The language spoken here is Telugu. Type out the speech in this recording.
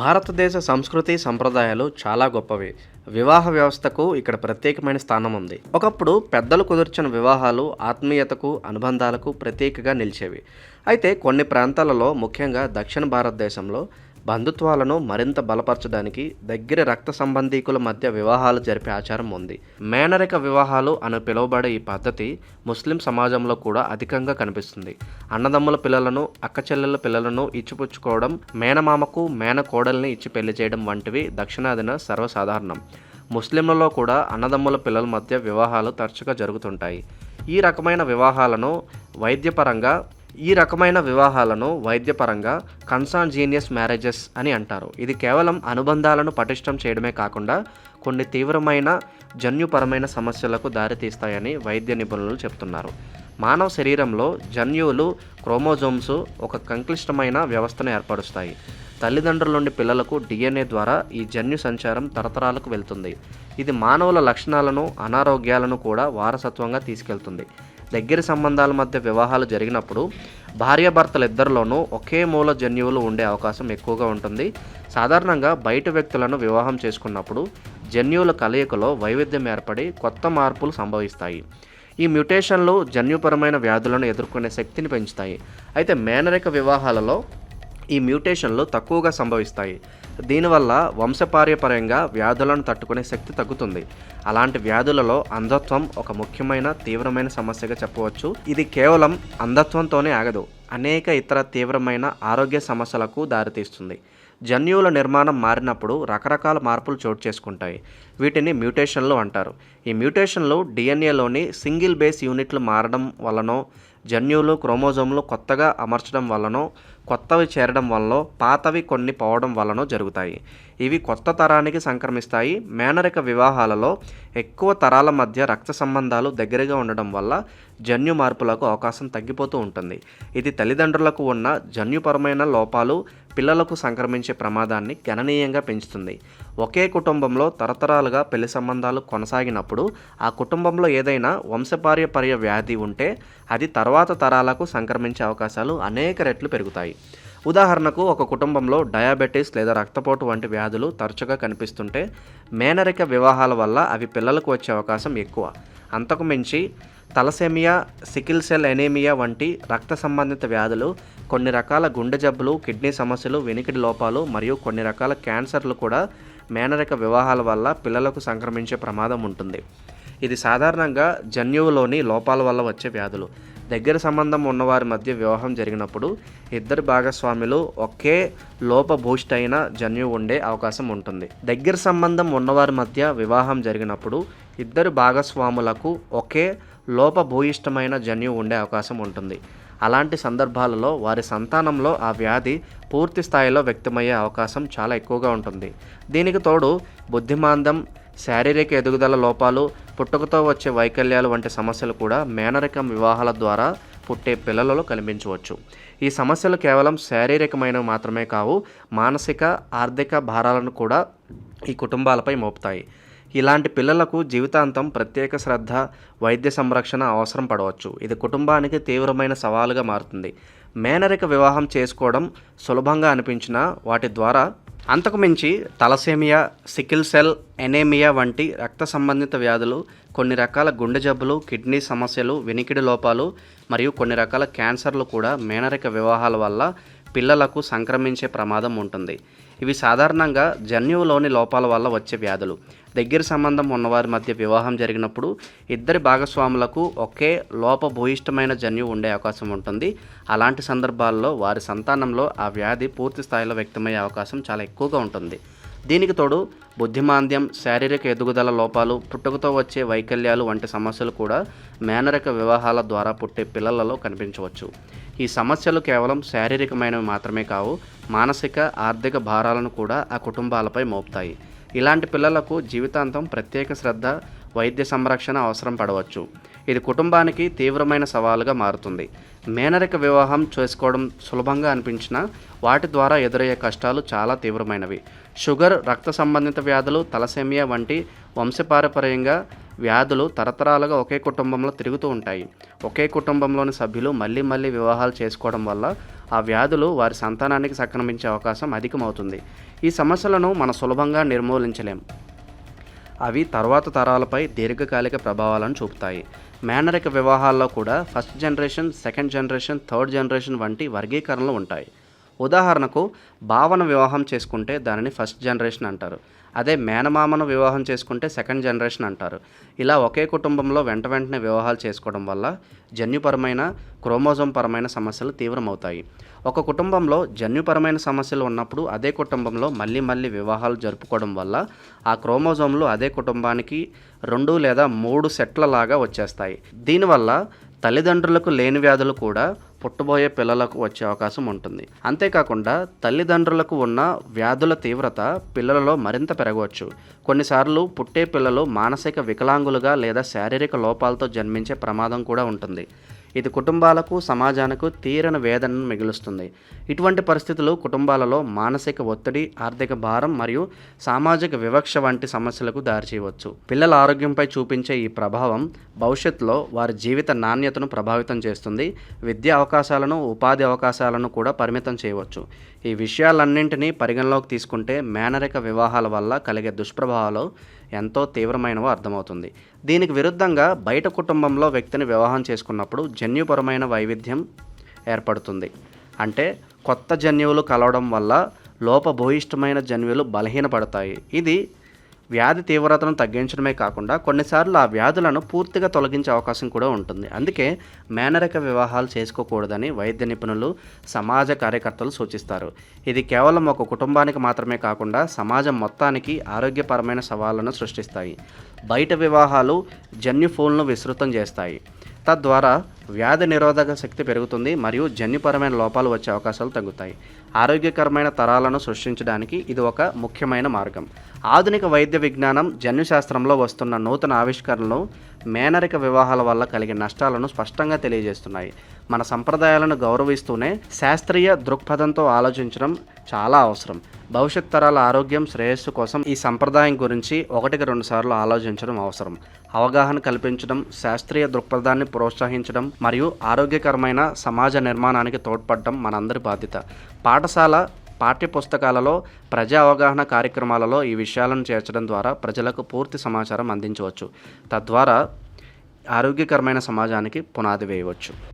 భారతదేశ సంస్కృతి సంప్రదాయాలు చాలా గొప్పవి. వివాహ వ్యవస్థకు ఇక్కడ ప్రత్యేకమైన స్థానం ఉంది. ఒకప్పుడు పెద్దలు కుదిర్చిన వివాహాలు ఆత్మీయతకు అనుబంధాలకు ప్రత్యేకగా నిలిచేవి. అయితే కొన్ని ప్రాంతాలలో ముఖ్యంగా దక్షిణ భారతదేశంలో బంధుత్వాలను మరింత బలపరచడానికి దగ్గర రక్త సంబంధీకుల మధ్య వివాహాలు జరిపే ఆచారం ఉంది. మేనరిక వివాహాలు అని పిలువబడే ఈ పద్ధతి ముస్లిం సమాజంలో కూడా అధికంగా కనిపిస్తుంది. అన్నదమ్ముల పిల్లలను అక్కచెల్లెల పిల్లలను ఇచ్చిపుచ్చుకోవడం మేనమామకు మేనకోడల్ని ఇచ్చి పెళ్ళి చేయడం వంటివి దక్షిణాదిన సర్వసాధారణం. ముస్లింలలో కూడా అన్నదమ్ముల పిల్లల మధ్య వివాహాలు తరచుగా జరుగుతుంటాయి. ఈ రకమైన వివాహాలను వైద్యపరంగా ఈ రకమైన వివాహాలను వైద్యపరంగా కన్సాన్జీనియస్ మ్యారేజెస్ అని అంటారు. ఇది కేవలం అనుబంధాలను పటిష్టం చేయడమే కాకుండా కొన్ని తీవ్రమైన జన్యుపరమైన సమస్యలకు దారితీస్తాయని వైద్య నిపుణులు చెప్తున్నారు. మానవ శరీరంలో జన్యువులు క్రోమోజోమ్స్ ఒక సంక్లిష్టమైన వ్యవస్థను ఏర్పరుస్తాయి. తల్లిదండ్రుల నుండి పిల్లలకు డిఎన్ఏ ద్వారా ఈ జన్యు సంచారం తరతరాలకు వెళ్తుంది. ఇది మానవుల లక్షణాలను అనారోగ్యాలను కూడా వారసత్వంగా తీసుకెళ్తుంది. దగ్గర సంబంధాల మధ్య వివాహాలు జరిగినప్పుడు భార్యాభర్తలు ఇద్దరిలోనూ ఒకే మూల జన్యువులు ఉండే అవకాశం ఎక్కువగా ఉంటుంది. సాధారణంగా బయట వ్యక్తులను వివాహం చేసుకున్నప్పుడు జన్యువుల కలయికలో వైవిధ్యం ఏర్పడి కొత్త మార్పులు సంభవిస్తాయి. ఈ మ్యుటేషన్లు జన్యుపరమైన వ్యాధులను ఎదుర్కొనే శక్తిని పెంచుతాయి. అయితే మేనరిక వివాహాలలో ఈ మ్యూటేషన్లు తక్కువగా సంభవిస్తాయి. దీనివల్ల వంశపార్యపరంగా వ్యాధులను తట్టుకునే శక్తి తగ్గుతుంది. అలాంటి వ్యాధులలో అంధత్వం ఒక ముఖ్యమైన తీవ్రమైన సమస్యగా చెప్పవచ్చు. ఇది కేవలం అంధత్వంతోనే ఆగదు. అనేక ఇతర తీవ్రమైన ఆరోగ్య సమస్యలకు దారితీస్తుంది. జన్యువుల నిర్మాణం మారినప్పుడు రకరకాల మార్పులు చోటు చేసుకుంటాయి. వీటిని మ్యూటేషన్లు అంటారు. ఈ మ్యూటేషన్లు డిఎన్ఏలోని సింగిల్ బేస్ యూనిట్లు మారడం వలనో జన్యువులు క్రోమోజోమ్లు కొత్తగా అమర్చడం వలనో కొత్తవి చేరడం వల్ల పాతవి కొన్ని పోవడం వలన జరుగుతాయి. ఇవి కొత్త తరానికి సంక్రమిస్తాయి. మేనరిక వివాహాలలో ఎక్కువ తరాల మధ్య రక్త సంబంధాలు దగ్గరగా ఉండడం వల్ల జన్యు మార్పులకు అవకాశం తగ్గిపోతూ ఉంటుంది. ఇది తల్లిదండ్రులకు ఉన్న జన్యుపరమైన లోపాలు పిల్లలకు సంక్రమించే ప్రమాదాన్ని గణనీయంగా పెంచుతుంది. ఒకే కుటుంబంలో తరతరాలుగా పెళ్ళి సంబంధాలు కొనసాగినప్పుడు ఆ కుటుంబంలో ఏదైనా వంశపార్యపర్య వ్యాధి ఉంటే అది తర్వాత తరాలకు సంక్రమించే అవకాశాలు అనేక రెట్లు పెరుగుతాయి. ఉదాహరణకు ఒక కుటుంబంలో డయాబెటీస్ లేదా రక్తపోటు వంటి వ్యాధులు తరచుగా కనిపిస్తుంటే మేనరిక వివాహాల వల్ల అవి పిల్లలకు వచ్చే అవకాశం ఎక్కువ. అంతకు మించి తలసేమియా సికిల్ సెల్ ఎనీమియా వంటి రక్త సంబంధిత వ్యాధులు కొన్ని రకాల గుండె జబ్బులు కిడ్నీ సమస్యలు వెనికిడి లోపాలు మరియు కొన్ని రకాల క్యాన్సర్లు కూడా మేనరిక వివాహాల వల్ల పిల్లలకు సంక్రమించే ప్రమాదం ఉంటుంది. ఇది సాధారణంగా జన్యువులోని లోపాల వల్ల వచ్చే వ్యాధులు. దగ్గర సంబంధం ఉన్నవారి మధ్య వివాహం జరిగినప్పుడు ఇద్దరు భాగస్వాములు ఒకే లోపభూయిష్టైన జన్యువు ఉండే అవకాశం ఉంటుంది. దగ్గర సంబంధం ఉన్నవారి మధ్య వివాహం జరిగినప్పుడు ఇద్దరు భాగస్వాములకు ఒకే లోపభూయిష్టమైన జన్యువు ఉండే అవకాశం ఉంటుంది. అలాంటి సందర్భాలలో వారి సంతానంలో ఆ వ్యాధి పూర్తి స్థాయిలో వ్యక్తమయ్యే అవకాశం చాలా ఎక్కువగా ఉంటుంది. దీనికి తోడు బుద్ధిమాందం శారీరక ఎదుగుదల లోపాలు పుట్టుకతో వచ్చే వైకల్యాలు వంటి సమస్యలు కూడా మేనరికం వివాహాల ద్వారా పుట్టే పిల్లలలో కనిపించవచ్చు. ఈ సమస్యలు కేవలం శారీరకమైనవి మాత్రమే కావు మానసిక ఆర్థిక భారాలను కూడా ఈ కుటుంబాలపై మోపుతాయి. ఇలాంటి పిల్లలకు జీవితాంతం ప్రత్యేక శ్రద్ధ వైద్య సంరక్షణ అవసరం పడవచ్చు. ఇది కుటుంబానికి తీవ్రమైన సవాలుగా మారుతుంది. మేనరిక వివాహం చేసుకోవడం సులభంగా అనిపించిన వాటి ద్వారా అంతకు మించి తలసేమియా సికిల్ సెల్ ఎనేమియా వంటి రక్త సంబంధిత వ్యాధులు కొన్ని రకాల గుండె జబ్బులు కిడ్నీ సమస్యలు వెనికిడి లోపాలు మరియు కొన్ని రకాల క్యాన్సర్లు కూడా మేనరిక వివాహాల వల్ల పిల్లలకు సంక్రమించే ప్రమాదం ఉంటుంది. ఇవి సాధారణంగా జన్యువులోని లోపాల వల్ల వచ్చే వ్యాధులు. దగ్గర సంబంధం ఉన్నవారి మధ్య వివాహం జరిగినప్పుడు ఇద్దరి భాగస్వాములకు ఒకే లోపభూయిష్టమైన జన్యువు ఉండే అవకాశం ఉంటుంది. అలాంటి సందర్భాల్లో వారి సంతానంలో ఆ వ్యాధి పూర్తి స్థాయిలో వ్యక్తమయ్యే అవకాశం చాలా ఎక్కువగా ఉంటుంది. దీనికి తోడు బుద్ధిమాంద్యం శారీరక ఎదుగుదల లోపాలు పుట్టుకతో వచ్చే వైకల్యాలు వంటి సమస్యలు కూడా మేనరిక వివాహాల ద్వారా పుట్టే పిల్లలలో కనిపించవచ్చు. ఈ సమస్యలు కేవలం శారీరకమైనవి మాత్రమే కావు మానసిక ఆర్థిక భారాలను కూడా ఆ కుటుంబాలపై మోపుతాయి. ఇలాంటి పిల్లలకు జీవితాంతం ప్రత్యేక శ్రద్ధ వైద్య సంరక్షణ అవసరం పడవచ్చు. ఇది కుటుంబానికి తీవ్రమైన సవాలుగా మారుతుంది. మేనరిక వివాహం చేసుకోవడం సులభంగా అనిపించినా వాటి ద్వారా ఎదురయ్యే కష్టాలు చాలా తీవ్రమైనవి. షుగర్ రక్త సంబంధిత వ్యాధులు తలసేమియా వంటి వంశపారపర్యంగా వ్యాధులు తరతరాలుగా ఒకే కుటుంబంలో తిరుగుతూ ఉంటాయి. ఒకే కుటుంబంలోని సభ్యులు మళ్ళీ మళ్ళీ వివాహాలు చేసుకోవడం వల్ల ఆ వ్యాధులు వారి సంతానానికి సంక్రమించే అవకాశం అధికమవుతుంది. ఈ సమస్యలను మనం సులభంగా నిర్మూలించలేం. అవి తర్వాత తరాలపై దీర్ఘకాలిక ప్రభావాలను చూపుతాయి. మేనరిక వివాహాల్లో కూడా first generation second generation third generation వంటి వర్గీకరణలు ఉంటాయి. ఉదాహరణకు భావన వివాహం చేసుకుంటే దానిని ఫస్ట్ జనరేషన్ అంటారు. అదే మేనమామను వివాహం చేసుకుంటే సెకండ్ జనరేషన్ అంటారు. ఇలా ఒకే కుటుంబంలో వెంట వెంటనే వివాహాలు చేసుకోవడం వల్ల జన్యుపరమైన క్రోమోజోమ్ పరమైన సమస్యలు తీవ్రమవుతాయి. ఒక కుటుంబంలో జన్యుపరమైన సమస్యలు ఉన్నప్పుడు అదే కుటుంబంలో మళ్ళీ మళ్ళీ వివాహాలు జరుపుకోవడం వల్ల ఆ క్రోమోజోమ్లు అదే కుటుంబానికి రెండు లేదా మూడు సెట్ల లాగా వచ్చేస్తాయి. దీనివల్ల తల్లిదండ్రులకు లేని వ్యాధులు కూడా పుట్టబోయే పిల్లలకు వచ్చే అవకాశం ఉంటుంది. అంతేకాకుండా తల్లిదండ్రులకు ఉన్న వ్యాధుల తీవ్రత పిల్లలలో మరింత పెరగవచ్చు. కొన్నిసార్లు పుట్టే పిల్లలు మానసిక వికలాంగులుగా లేదా శారీరక లోపాలతో జన్మించే ప్రమాదం కూడా ఉంటుంది. ఇది కుటుంబాలకు సమాజానికి తీరని వేదనను మిగులుస్తుంది. ఇటువంటి పరిస్థితులు కుటుంబాలలో మానసిక ఒత్తిడి ఆర్థిక భారం మరియు సామాజిక వివక్ష వంటి సమస్యలకు దారిచేయవచ్చు పిల్లల ఆరోగ్యంపై చూపించే ఈ ప్రభావం భవిష్యత్తులో వారి జీవిత నాణ్యతను ప్రభావితం చేస్తుంది. విద్యా అవకాశాలను ఉపాధి అవకాశాలను కూడా పరిమితం చేయవచ్చు. ఈ విషయాలన్నింటినీ పరిగణలోకి తీసుకుంటే మేనరిక వివాహాల వల్ల కలిగే దుష్ప్రభావాలు ఎంతో తీవ్రమైనవో అర్థమవుతుంది. దీనికి విరుద్ధంగా బయట కుటుంబంలో వ్యక్తిని వివాహం చేసుకున్నప్పుడు జన్యుపరమైన వైవిధ్యం ఏర్పడుతుంది. అంటే కొత్త జన్యువులు కలవడం వల్ల లోపభూయిష్టమైన జన్యువులు బలహీనపడతాయి. ఇది వ్యాధి తీవ్రతను తగ్గించడమే కాకుండా కొన్నిసార్లు ఆ వ్యాధులను పూర్తిగా తొలగించే అవకాశం కూడా ఉంటుంది. అందుకే మేనరిక వివాహాలు చేసుకోకూడదని వైద్య నిపుణులు సమాజ కార్యకర్తలు సూచిస్తారు. ఇది కేవలం ఒక కుటుంబానికి మాత్రమే కాకుండా సమాజం మొత్తానికి ఆరోగ్యపరమైన సవాళ్ళను సృష్టిస్తాయి. బయట వివాహాలు జన్యుఫూల్ను విస్తృతం చేస్తాయి. తద్వారా వ్యాధి నిరోధక శక్తి పెరుగుతుంది మరియు జన్యుపరమైన లోపాలు వచ్చే అవకాశాలు తగ్గుతాయి. ఆరోగ్యకరమైన తరాలను సృష్టించడానికి ఇది ఒక ముఖ్యమైన మార్గం. ఆధునిక వైద్య విజ్ఞానం జన్యుశాస్త్రంలో వస్తున్న నూతన ఆవిష్కరణలు మేనరిక వివాహాల వల్ల కలిగే నష్టాలను స్పష్టంగా తెలియజేస్తున్నాయి. మన సంప్రదాయాలను గౌరవిస్తూనే శాస్త్రీయ దృక్పథంతో ఆలోచించడం చాలా అవసరం. భవిష్యత్ తరాల ఆరోగ్యం శ్రేయస్సు కోసం ఈ సంప్రదాయం గురించి ఒకటికి రెండు సార్లు ఆలోచించడం అవసరం. అవగాహన కల్పించడం శాస్త్రీయ దృక్పథాన్ని ప్రోత్సహించడం మరియు ఆరోగ్యకరమైన సమాజ నిర్మాణానికి తోడ్పడడం మనందరి బాధ్యత. పాఠశాల పాఠ్య పుస్తకాలలో ప్రజా అవగాహన కార్యక్రమాలలో ఈ విషయాలను చేర్చడం ద్వారా ప్రజలకు పూర్తి సమాచారం అందించవచ్చు. తద్వారా ఆరోగ్యకరమైన సమాజానికి పునాది వేయవచ్చు.